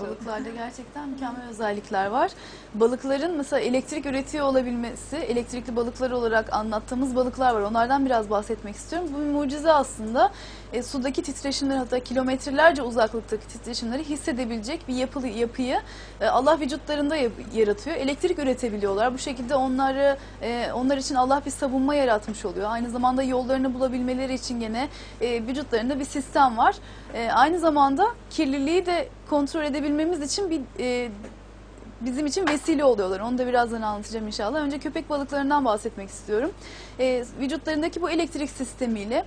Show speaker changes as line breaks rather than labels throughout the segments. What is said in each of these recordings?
Balıklarda gerçekten mükemmel özellikler var. Balıkların mesela elektrik üretiyor olabilmesi, elektrikli balıklar olarak anlattığımız balıklar var. Onlardan biraz bahsetmek istiyorum. Bu bir mucize aslında. E, sudaki titreşimleri hatta kilometrelerce uzaklıktaki titreşimleri hissedebilecek bir yapılı yapıyı e, Allah vücutlarında yaratıyor. Elektrik üretebiliyorlar. Bu şekilde onları e, onlar için Allah bir savunma yaratmış oluyor. Aynı zamanda yollarını bulabilmeleri için gene e, vücutlarında bir sistem var. E, aynı zamanda kirliliği de kontrol edebilmemiz için bir e, bizim için vesile oluyorlar. Onu da birazdan anlatacağım inşallah. Önce köpek balıklarından bahsetmek istiyorum. E, vücutlarındaki bu elektrik sistemiyle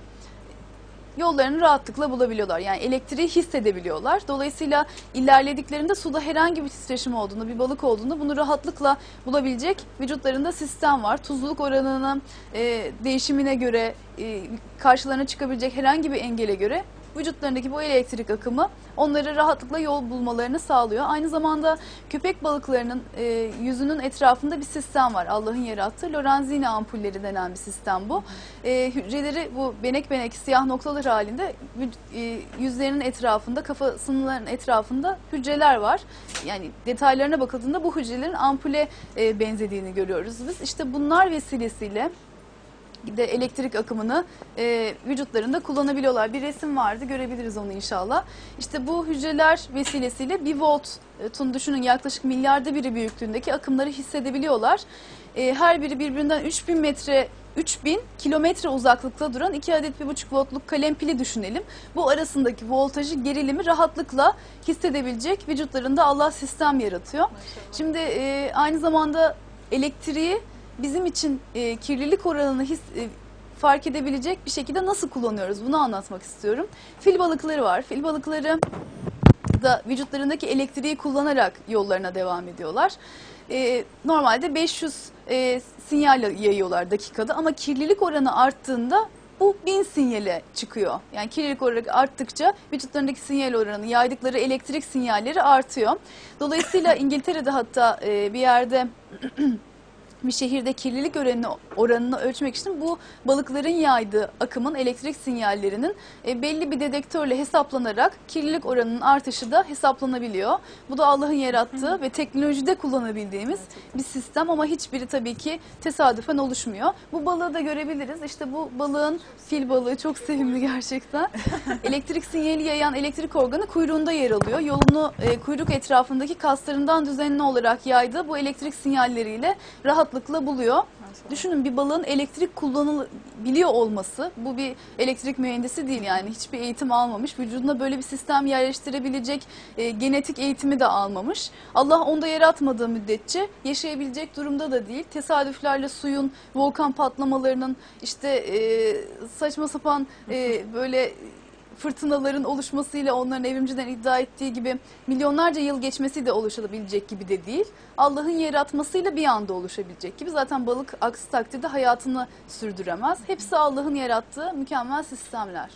yollarını rahatlıkla bulabiliyorlar. Yani elektriği hissedebiliyorlar. Dolayısıyla ilerlediklerinde suda herhangi bir titreşim olduğunu, bir balık olduğunu bunu rahatlıkla bulabilecek vücutlarında sistem var. Tuzluluk oranının e, değişimine göre, e, karşılarına çıkabilecek herhangi bir engele göre vücutlarındaki bu elektrik akımı onları rahatlıkla yol bulmalarını sağlıyor. Aynı zamanda köpek balıklarının e, yüzünün etrafında bir sistem var. Allah'ın yarattığı Lorenzini ampulleri denen bir sistem bu. E, hücreleri bu benek benek siyah noktalar halinde e, yüzlerinin etrafında, kafasının etrafında hücreler var. Yani detaylarına bakıldığında bu hücrelerin ampule e, benzediğini görüyoruz biz. İşte bunlar vesilesiyle de elektrik akımını e, vücutlarında kullanabiliyorlar. Bir resim vardı görebiliriz onu inşallah. İşte bu hücreler vesilesiyle bir voltun düşünün yaklaşık milyarda biri büyüklüğündeki akımları hissedebiliyorlar. E, her biri birbirinden 3000 metre 3000 kilometre uzaklıkta duran iki adet bir buçuk voltluk kalem pili düşünelim. Bu arasındaki voltajı gerilimi rahatlıkla hissedebilecek vücutlarında Allah sistem yaratıyor. Şimdi e, aynı zamanda elektriği bizim için e, kirlilik oranını his, e, fark edebilecek bir şekilde nasıl kullanıyoruz bunu anlatmak istiyorum. Fil balıkları var. Fil balıkları da vücutlarındaki elektriği kullanarak yollarına devam ediyorlar. E, normalde 500 e, sinyal yayıyorlar dakikada ama kirlilik oranı arttığında bu 1000 sinyale çıkıyor. Yani kirlilik oranı arttıkça vücutlarındaki sinyal oranı, yaydıkları elektrik sinyalleri artıyor. Dolayısıyla İngiltere'de hatta e, bir yerde bir şehirde kirlilik oranını, oranını ölçmek için bu balıkların yaydığı akımın elektrik sinyallerinin e, belli bir dedektörle hesaplanarak kirlilik oranının artışı da hesaplanabiliyor. Bu da Allah'ın yarattığı ve teknolojide kullanabildiğimiz bir sistem ama hiçbiri tabii ki tesadüfen oluşmuyor. Bu balığı da görebiliriz. İşte bu balığın fil balığı çok sevimli gerçekten. elektrik sinyali yayan elektrik organı kuyruğunda yer alıyor. Yolunu e, kuyruk etrafındaki kaslarından düzenli olarak yaydığı bu elektrik sinyalleriyle rahatlıkla buluyor. Düşünün bir balığın elektrik kullanılabiliyor olması, bu bir elektrik mühendisi değil yani hiçbir eğitim almamış, vücuduna böyle bir sistem yerleştirebilecek e, genetik eğitimi de almamış. Allah onda yaratmadığı müddetçe yaşayabilecek durumda da değil. Tesadüflerle suyun, volkan patlamalarının işte e, saçma sapan e, böyle fırtınaların oluşmasıyla onların evrimciden iddia ettiği gibi milyonlarca yıl geçmesi de oluşabilecek gibi de değil. Allah'ın yaratmasıyla bir anda oluşabilecek gibi. Zaten balık aksi takdirde hayatını sürdüremez. Hepsi Allah'ın yarattığı mükemmel sistemler.